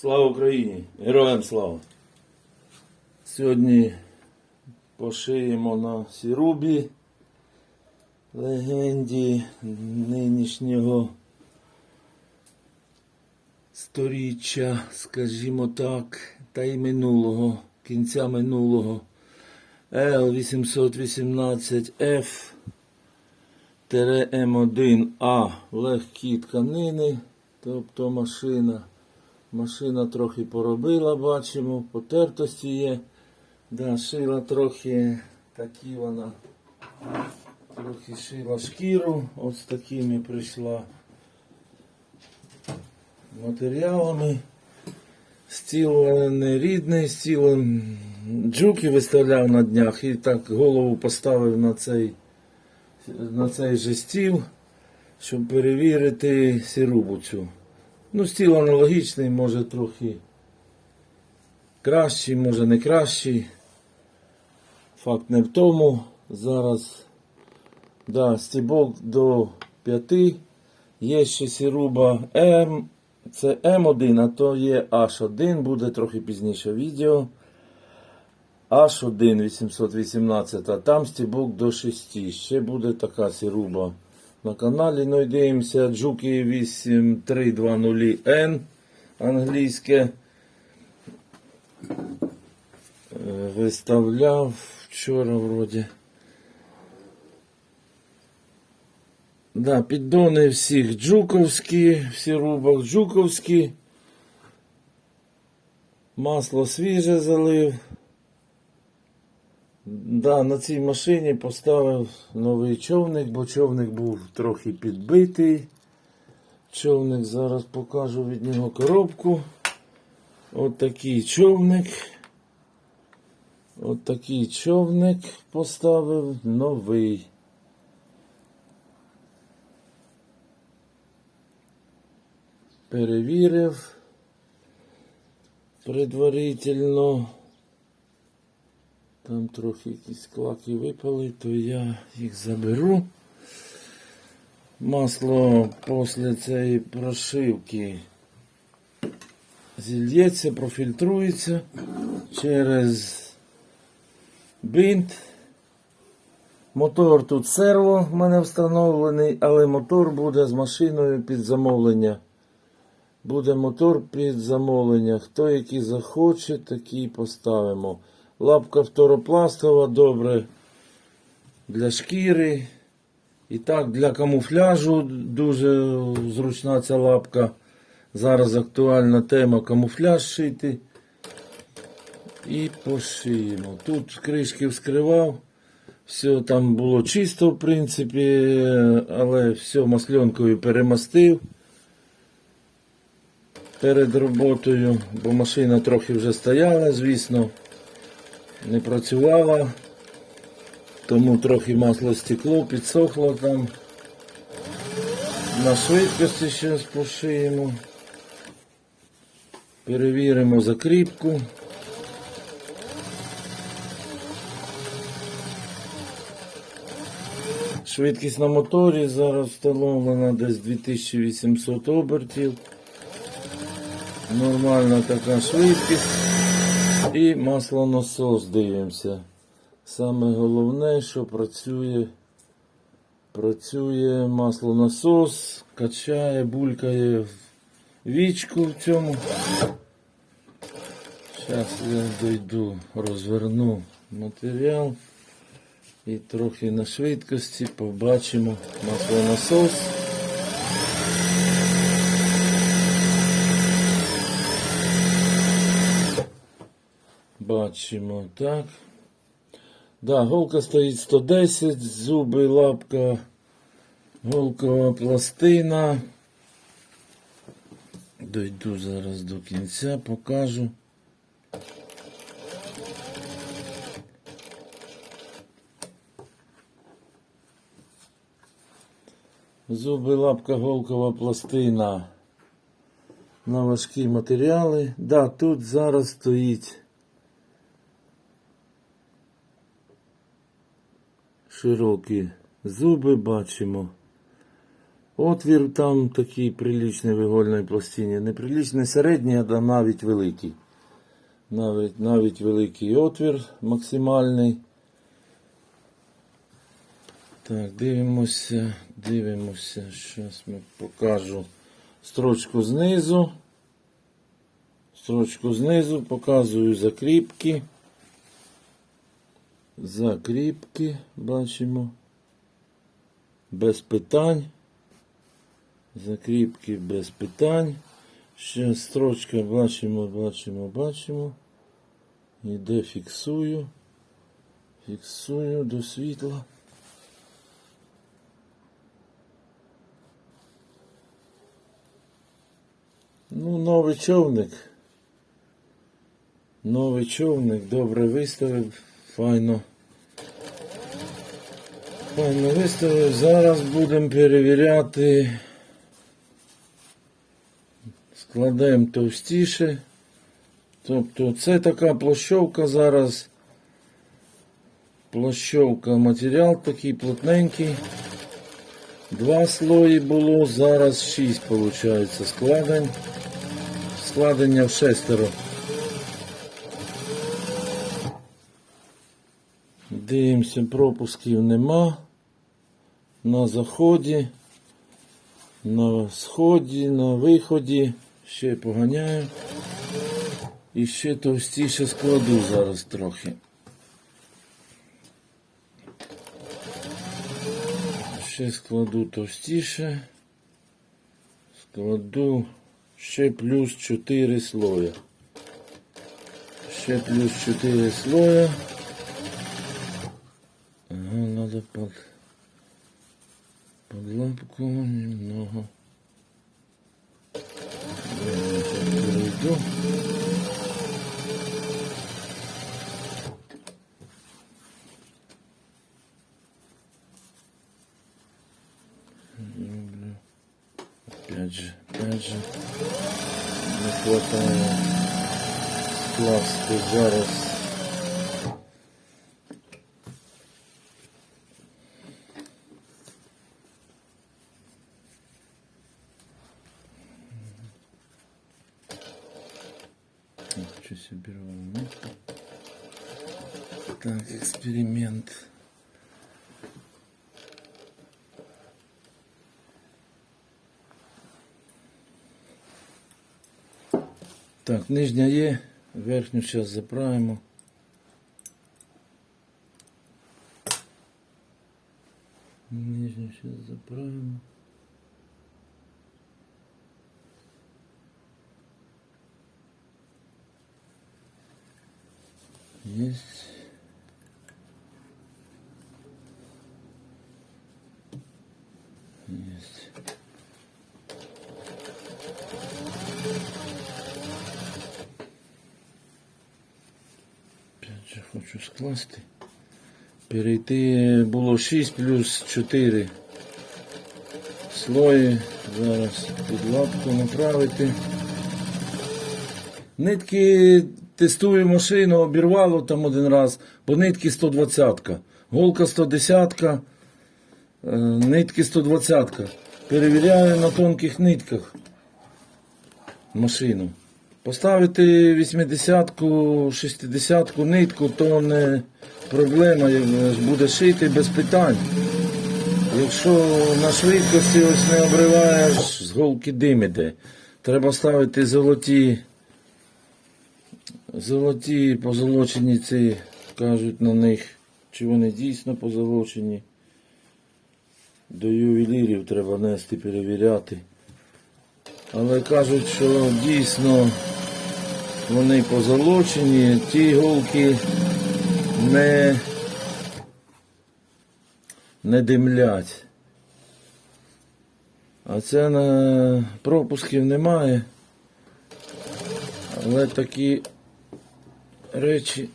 Слава Україні! Героям слава! Сьогодні пошиємо на Сірубі легенді нинішнього сторіччя, скажімо так, та й минулого, кінця минулого L818F М1А легкі тканини, тобто машина. Машина трохи поробила, бачимо, потертості є. Да, шила трохи такі вона. Трохи шила шкіру. Ось такими прийшла матеріалами. Стіл е, не рідний, стіл джуки виставляв на днях і так голову поставив на цей, на цей же стіл, щоб перевірити сірубу цю. Ну, стіл аналогічний, може трохи кращий, може не кращий. Факт не в тому. Зараз да, стібок до 5. Є ще сіруба М. Це М1, а то є H1, буде трохи пізніше відео. H1 818, а там стібок до 6. Ще буде така сіруба на каналі. Ну дивимося Джуки 8320N англійське. Е, Виставляв вчора вроді. Да, піддони всіх джуковські, всі рубах джуковські. Масло свіже залив. Да, на цій машині поставив новий човник, бо човник був трохи підбитий. Човник зараз покажу від нього коробку. От такий човник. От такий човник поставив новий. Перевірив предварительно. Там трохи якісь клаки випали, то я їх заберу. Масло після цієї прошивки зільється, профільтрується через бинт. Мотор тут серво в мене встановлений, але мотор буде з машиною під замовлення. Буде мотор під замовлення. Хто який захоче, такий поставимо. Лапка фторопластова, добре для шкіри. І так, для камуфляжу дуже зручна ця лапка. Зараз актуальна тема камуфляж шити. І пошиємо. Тут кришки вскривав. Все там було чисто, в принципі, але все масленкою перемастив перед роботою, бо машина трохи вже стояла, звісно, не працювала, тому трохи масло стекло, підсохло там. На швидкості зараз пошиємо. Перевіримо закріпку. Швидкість на моторі зараз встановлена десь 2800 обертів. Нормальна така швидкість. І маслонасос дивимося. Саме головне, що працює, працює маслонасос, качає, булькає вічку в цьому. Зараз я дойду, розверну матеріал і трохи на швидкості побачимо маслонасос. Бачимо так. Да, голка стоїть 110, зуби, лапка, голкова пластина. Дойду зараз до кінця, покажу. Зуби, лапка, голкова пластина на важкі матеріали. Да, тут зараз стоїть широкі зуби бачимо. Отвір там такий приличний в ігольній пластині. Не приличний середній, а навіть великий. Навіть, навіть великий отвір максимальний. Так, дивимося, дивимося. Зараз ми покажу строчку знизу. Строчку знизу, показую закріпки. Закріпки бачимо. Без питань. Закріпки без питань. Ще строчка бачимо, бачимо, бачимо. Іде фіксую. Фіксую до світла. Ну, новий човник. Новий човник, добре виставив, файно. Файно виставив. Зараз будемо перевіряти. Складаємо товстіше. Тобто це така площовка зараз. Площовка, матеріал такий плотненький. Два слої було, зараз шість виходить складень. Складення в шестеро. Дивимося, пропусків нема. На заході, на сході, на виході. Ще поганяю. І ще товстіше складу зараз трохи. Ще складу товстіше. Складу ще плюс 4 слоя. Ще плюс 4 слоя. Надо под, под лапку немного. Я сейчас перейду. Опять же, опять же. Не хватает класти зараз. Так, нижня є, верхню зараз заправимо. Нижню зараз заправимо. Есть. Есть. Опять же хочу скласти. Перейти було 6 плюс 4 слої. Зараз під лапку направити. Нитки тестую машину, обірвало там один раз, бо нитки 120-ка. Голка 110 е, нитки 120 Перевіряю на тонких нитках машину. Поставити 80-ку, 60-ку нитку, то не проблема, буде шити без питань. Якщо на швидкості ось не обриваєш, з голки дим іде. Треба ставити золоті Золоті позолочені ці кажуть на них, чи вони дійсно позолочені. До ювелірів треба нести перевіряти. Але кажуть, що дійсно вони позолочені, ті голки не, не димлять. А це на пропусків немає. Але такі речі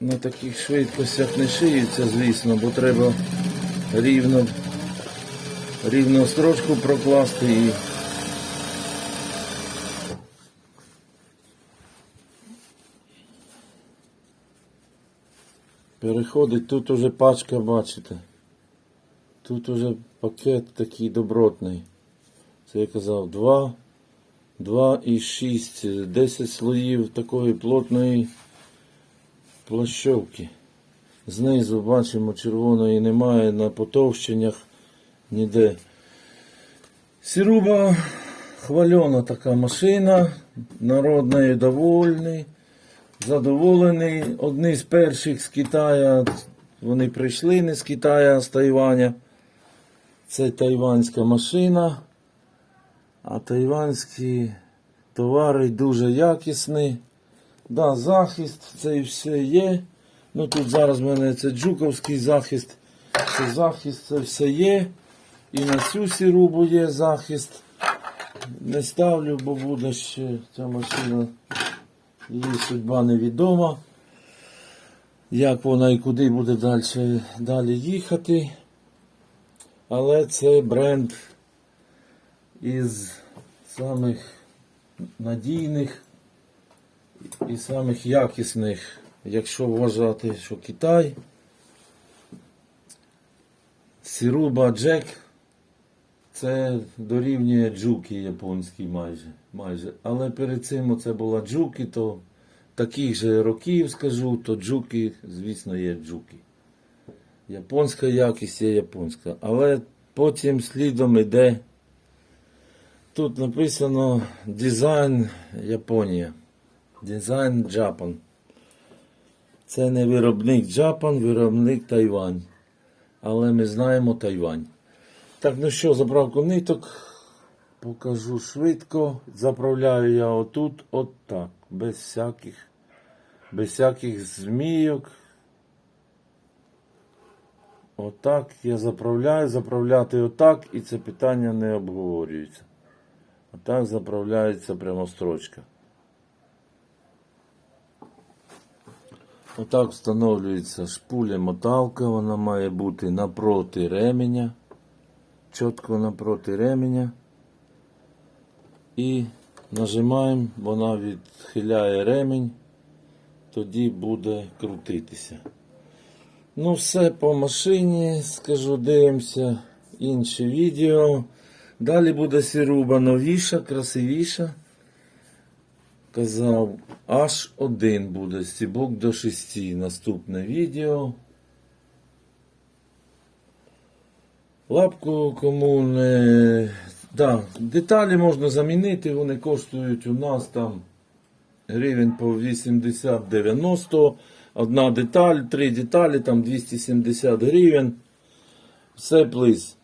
на таких швидкостях не шиються, звісно, бо треба рівно, рівно строчку прокласти і переходить. Тут уже пачка, бачите. Тут уже пакет такий добротний. Це я казав 2, 2 і 6, 10 слоїв такої плотної плащовки. Знизу бачимо червоної немає на потовщеннях ніде. Сіруба хвальона така машина, народною довольний, задоволений. Одні з перших з Китая, вони прийшли не з Китая, а з Тайваня. Це тайванська машина, а тайванські товари дуже якісні. Да, захист, це і все є. Ну тут зараз в мене це джуковський захист. Це захист, це все є. І на цю сірубу є захист. Не ставлю, бо буде ще ця машина. Її судьба невідома. Як вона і куди буде далі, далі їхати. Але це бренд із самих надійних і самих якісних, якщо вважати, що Китай, Сіруба Джек це дорівнює джуки японській майже. майже. Але перед цим це була джуки, то таких же років скажу, то джуки, звісно, є джуки. Японська якість є японська. Але потім слідом іде. Тут написано дизайн Японія. Дизайн Japan. Це не виробник Japan, виробник Тайвань. Але ми знаємо Тайвань. Так, ну що, заправку ниток. Покажу швидко. Заправляю я отут, от так. Без всяких, без всяких змійок. Отак я заправляю, заправляти отак, і це питання не обговорюється. Отак заправляється прямо строчка. Отак встановлюється шпуля моталка, вона має бути напроти ременя. Чітко напроти ременя. І нажимаємо, вона відхиляє ремінь, тоді буде крутитися. Ну, все по машині, скажу, дивимося інше відео. Далі буде сіруба новіша, красивіша. Казав, аж один буде стібок до 6. Наступне відео. Лапку кому не. Да, деталі можна замінити, вони коштують у нас там гривень по 80-90. Одна деталь, три деталі, там 270 гривень. Все плиз.